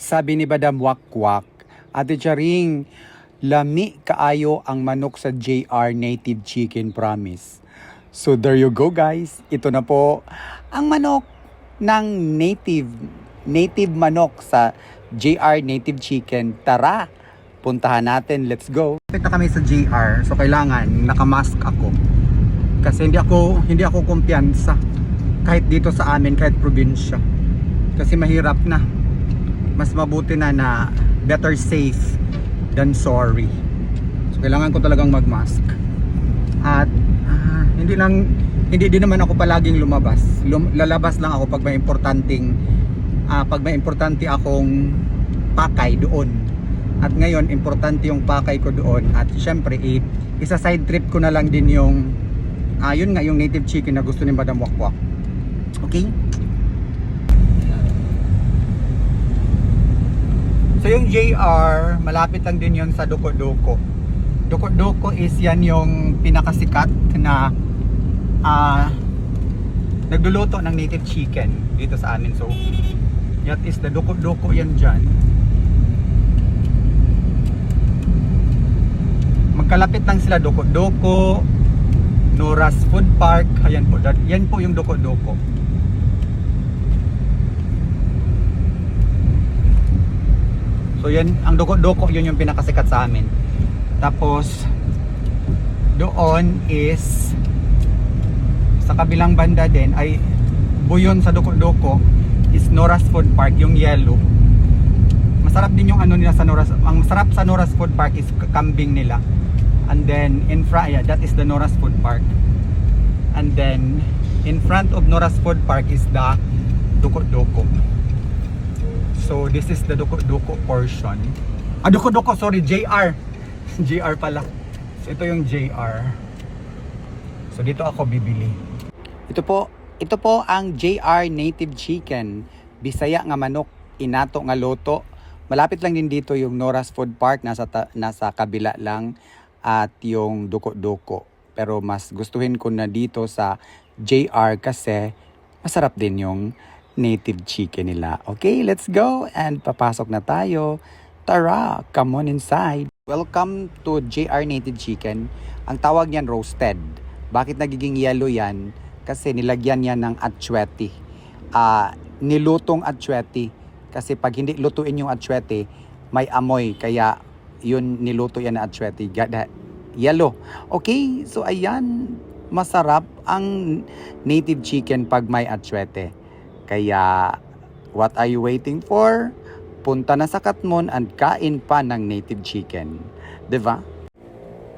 Sabi ni Badam Wakwak, Ate Charing, lami kaayo ang manok sa JR Native Chicken Promise. So there you go guys. Ito na po ang manok ng native native manok sa JR Native Chicken. Tara, puntahan natin. Let's go. Kita kami sa JR. So kailangan nakamask ako. Kasi hindi ako hindi ako kumpiyansa kahit dito sa amin kahit probinsya. Kasi mahirap na. Mas mabuti na na better safe than sorry. So kailangan ko talagang magmask. At ah, hindi lang hindi din naman ako palaging lumabas. Lum- lalabas lang ako pag may importanteng ah, pag may importante akong pakay doon. At ngayon importante yung pakay ko doon at syempre eh, isa side trip ko na lang din yung ah, yun nga yung native chicken na gusto ni Madam Wakwak. Okay? So yung JR, malapit lang din yun sa Doko Doko. Doko Doko is yan yung pinakasikat na ah nagluluto ng native chicken dito sa amin. So, that is the Doko Doko yan dyan. Magkalapit lang sila Doko Doko, Noras Food Park, ayan po, yan po yung Doko So yan, ang doko-doko yun yung pinakasikat sa amin. Tapos doon is sa kabilang banda din ay buyon sa doko-doko is Noras Food Park, yung yellow. Masarap din yung ano nila sa Noras. Ang masarap sa Noras Food Park is kambing nila. And then in front, yeah, that is the Noras Food Park. And then in front of Noras Food Park is the Doko-Doko. So this is the Doko-Doko portion. Ah, Doko-Doko, sorry, JR. JR pala. So ito yung JR. So dito ako bibili. Ito po, ito po ang JR Native Chicken. Bisaya nga manok, inato nga loto. Malapit lang din dito yung Noras Food Park, nasa, ta- nasa kabila lang. At yung Doko-Doko. Pero mas gustuhin ko na dito sa JR kasi masarap din yung native chicken nila. Okay, let's go and papasok na tayo. Tara, come on inside. Welcome to JR Native Chicken. Ang tawag niyan roasted. Bakit nagiging yellow yan? Kasi nilagyan yan ng atchweti. Ah, nilutong atchweti. Kasi pag hindi lutuin yung atchweti, may amoy. Kaya yun niluto yan na atchweti. Gada, yellow. Okay, so ayan. Masarap ang native chicken pag may atchwete. Kaya, what are you waiting for? Punta na sa Katmon and kain pa ng native chicken. ba?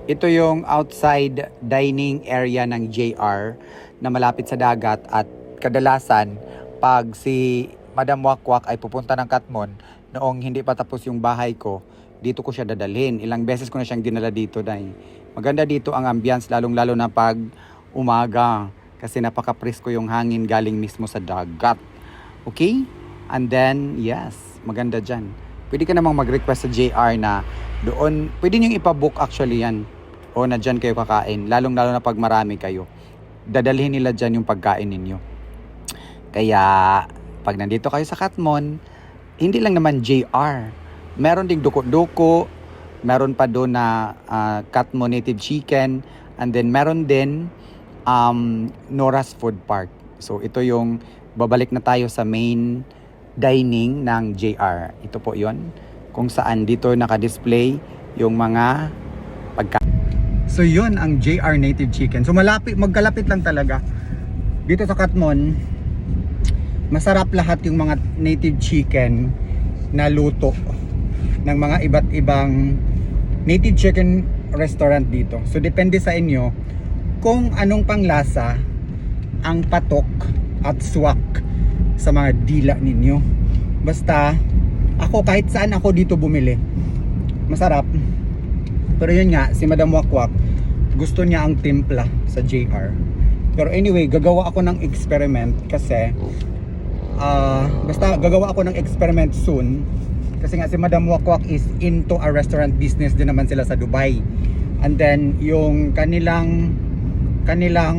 Ito yung outside dining area ng JR na malapit sa dagat at kadalasan pag si Madam Wakwak ay pupunta ng Katmon noong hindi pa tapos yung bahay ko, dito ko siya dadalhin. Ilang beses ko na siyang dinala dito dahil maganda dito ang ambience lalong lalo na pag umaga kasi napaka-presko yung hangin galing mismo sa dagat. Okay? And then, yes, maganda dyan. Pwede ka namang mag-request sa JR na doon, pwede nyo ipabook actually yan. O na dyan kayo kakain, lalong lalo na pag marami kayo. Dadalhin nila dyan yung pagkain ninyo. Kaya, pag nandito kayo sa Katmon, hindi lang naman JR. Meron ding duko-duko, meron pa doon na ah, Katmon native chicken, and then meron din um, Nora's Food Park. So ito yung babalik na tayo sa main dining ng JR. Ito po yon kung saan dito naka-display yung mga pagkain. So yun ang JR Native Chicken. So malapit, magkalapit lang talaga. Dito sa Katmon, masarap lahat yung mga native chicken na luto ng mga iba't ibang native chicken restaurant dito. So depende sa inyo kung anong panglasa ang patok at swak sa mga dila ninyo. Basta ako kahit saan ako dito bumili, masarap. Pero yun nga, si Madam Wakwak, gusto niya ang timpla sa JR. Pero anyway, gagawa ako ng experiment kasi ah basta gagawa ako ng experiment soon kasi nga si Madam Wakwak is into a restaurant business din naman sila sa Dubai. And then yung kanilang kanilang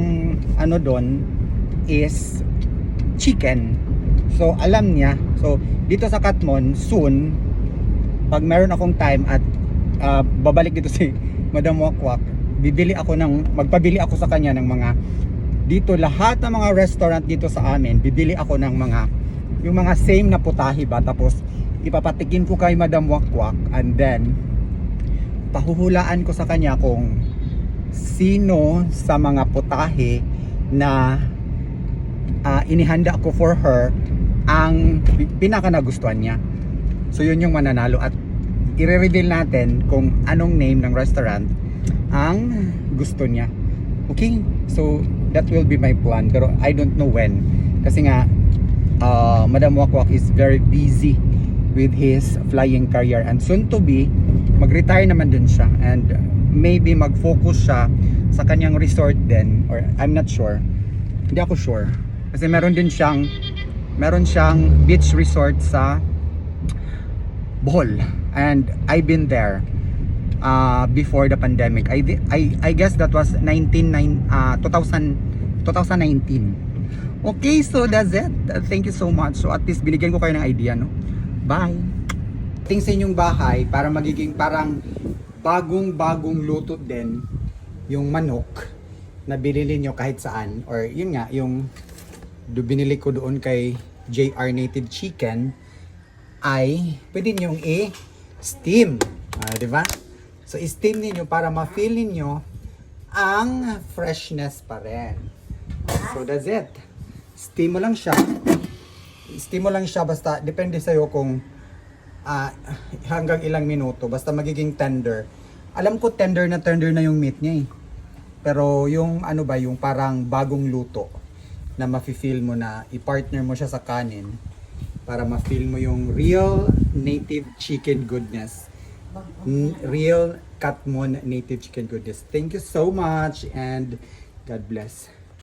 ano doon is chicken. So alam niya. So dito sa Katmon soon pag meron akong time at ah, babalik dito si Madam Wakwak, bibili ako ng magpabili ako sa kanya ng mga dito lahat ng mga restaurant dito sa amin, bibili ako ng mga yung mga same na putahe ba tapos ipapatikin ko kay Madam Wakwak and then pahuhulaan ko sa kanya kung sino sa mga putahe na ah, inihanda ko for her ang pi- pinaka nagustuhan niya. So yun yung mananalo at i-reveal natin kung anong name ng restaurant ang gusto niya. Okay? So that will be my plan pero I don't know when kasi nga uh, Madam Wakwak is very busy with his flying career and soon to be mag-retire naman din siya and maybe mag-focus siya sa kanyang resort din or I'm not sure. Hindi ako sure. Kasi meron din siyang meron siyang beach resort sa Bohol. And I've been there uh, before the pandemic. I, I, I guess that was 19, nine- uh, 2000, 2019 okay so that's it. Thank you so much. So at least binigyan ko kayo ng idea no? Bye ting sa inyong bahay para magiging parang bagong bagong luto din yung manok na binili nyo kahit saan or yun nga yung binili ko doon kay JR Native Chicken ay pwede nyong i-steam. Ah, di ba? So, i-steam ninyo para ma-feel ninyo ang freshness pa rin. So, that's it. Steam mo lang siya. Steam mo lang siya basta depende sa'yo kung ah, hanggang ilang minuto. Basta magiging tender. Alam ko tender na tender na yung meat niya eh. Pero yung ano ba, yung parang bagong luto na mafe-feel mo na i-partner mo siya sa kanin para ma-feel mo yung real native chicken goodness. Real Katmon native chicken goodness. Thank you so much and God bless.